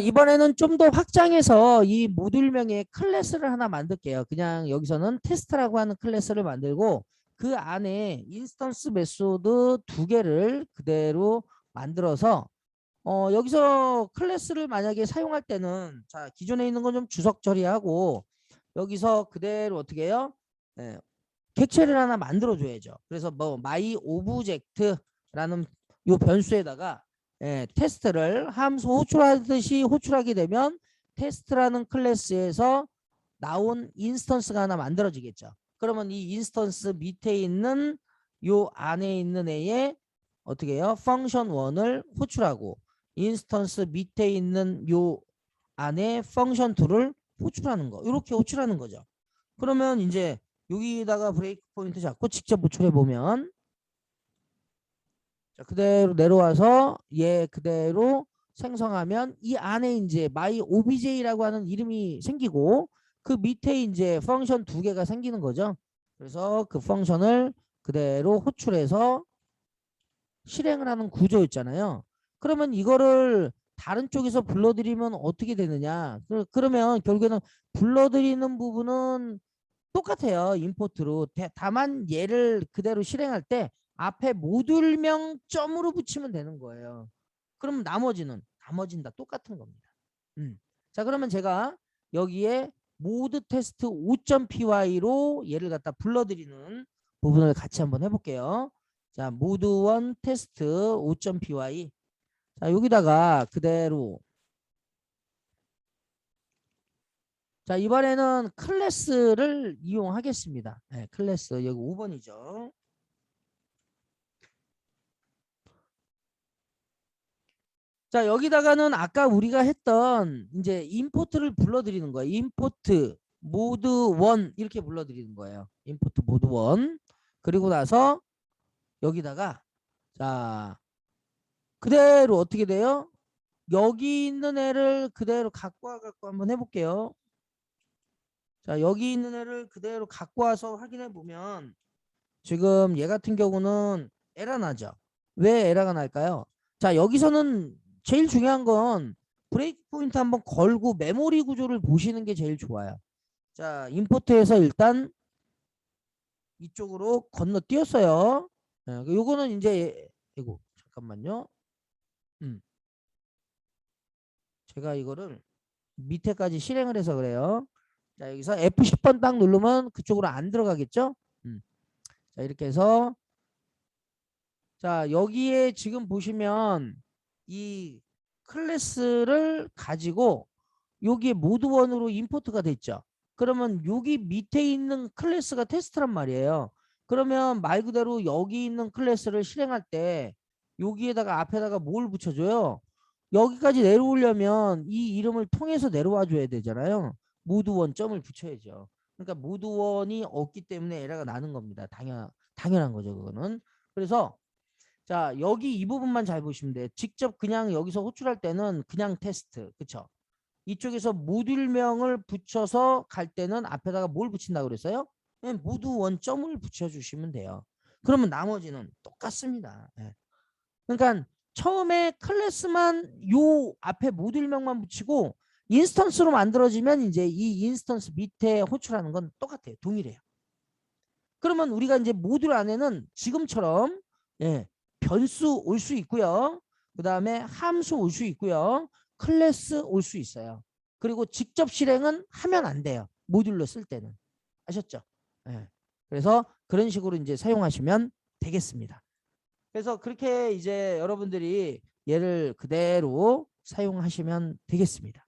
이번에는 좀 더 확장해서 이 모듈명의 클래스를 하나 만들게요. 그냥 여기서는 테스트라고 하는 클래스를 만들고 그 안에 인스턴스 메소드 두 개를 그대로 만들어서 어 여기서 클래스를 만약에 사용할 때는 자 기존에 있는 건 좀 주석 처리하고 여기서 그대로 어떻게 해요? 예, 객체를 하나 만들어 줘야죠. 그래서 뭐 마이 오브젝트라는 요 변수에다가 예, 테스트를 함수 호출하듯이 호출하게 되면 테스트라는 클래스에서 나온 인스턴스가 하나 만들어지겠죠. 그러면 이 인스턴스 밑에 있는 요 안에 있는 애에 어떻게 해요? 펑션 1을 호출하고 인스턴스 밑에 있는 요 안에 펑션 2를 호출하는 거. 이렇게 호출하는 거죠. 그러면 이제 여기다가 브레이크 포인트 잡고 직접 호출해 보면 자, 그대로 내려와서 얘 그대로 생성하면 이 안에 이제 my obj라고 하는 이름이 생기고 그 밑에 이제 펑션 두 개가 생기는 거죠. 그래서 그 펑션을 그대로 호출해서 실행을 하는 구조였잖아요. 그러면 이거를 다른 쪽에서 불러들이면 어떻게 되느냐? 그- 그러면 결국에는 불러들이는 부분은 똑같아요. 임포트로. 대- 다만 얘를 그대로 실행할 때 앞에 모듈명 점으로 붙이면 되는 거예요. 그럼 나머지는 나머지는 다 똑같은 겁니다. 음. 자 그러면 제가 여기에 모드 테스트 5.py로 얘를 갖다 불러들이는 부분을 같이 한번 해볼게요. 자 모드 1 테스트 5.py 자 여기다가 그대로 자 이번에는 클래스를 이용하겠습니다. 네, 클래스 여기 5번이죠. 자 여기다가는 아까 우리가 했던 이제 임포트를 불러들이는 거예요. 임포트 모드 1 이렇게 불러들이는 거예요. 임포트 모드 1 그리고 나서 여기다가 자 그대로 어떻게 돼요? 여기 있는 애를 그대로 갖고 와갖고 한번 해볼게요. 자 여기 있는 애를 그대로 갖고 와서 확인해 보면 지금 얘 같은 경우는 에러 나죠. 왜 에러가 날까요? 자 여기서는 제일 중요한 건 브레이크 포인트 한번 걸고 메모리 구조를 보시는 게 제일 좋아요. 자 임포트에서 일단 이쪽으로 건너뛰었어요. 예, 요거는 이제 이거 잠깐만요. 음. 제가 이거를 밑에까지 실행을 해서 그래요. 자 여기서 F10번 딱 누르면 그쪽으로 안 들어가겠죠? 음. 자 이렇게 해서 자 여기에 지금 보시면 이 클래스를 가지고 여기에 모드 원으로 임포트가 됐죠. 그러면 여기 밑에 있는 클래스가 테스트란 말이에요. 그러면 말 그대로 여기 있는 클래스를 실행할 때 여기에다가 앞에다가 뭘 붙여줘요? 여기까지 내려오려면 이 이름을 통해서 내려와 줘야 되잖아요. 모드 원 점을 붙여야죠. 그러니까 모드 원이 없기 때문에 에러가 나는 겁니다. 당연 당연한 거죠, 그거는. 그래서 자 여기 이 부분만 잘 보시면 돼요. 직접 그냥 여기서 호출할 때는 그냥 테스트, 그쵸? 이쪽에서 모듈명을 붙여서 갈 때는 앞에다가 뭘 붙인다고 그랬어요? 모두 원점을 붙여주시면 돼요. 그러면 나머지는 똑같습니다. 예. 그러니까 처음에 클래스만 요 앞에 모듈명만 붙이고 인스턴스로 만들어지면 이제 이 인스턴스 밑에 호출하는 건 똑같아요. 동일해요. 그러면 우리가 이제 모듈 안에는 지금처럼 예, 변수 올 수 있고요. 그 다음에 함수 올 수 있고요. 클래스 올 수 있어요. 그리고 직접 실행은 하면 안 돼요. 모듈로 쓸 때는. 아셨죠? 예. 그래서 그런 식으로 이제 사용하시면 되겠습니다. 그래서 그렇게 이제 여러분들이 얘를 그대로 사용하시면 되겠습니다.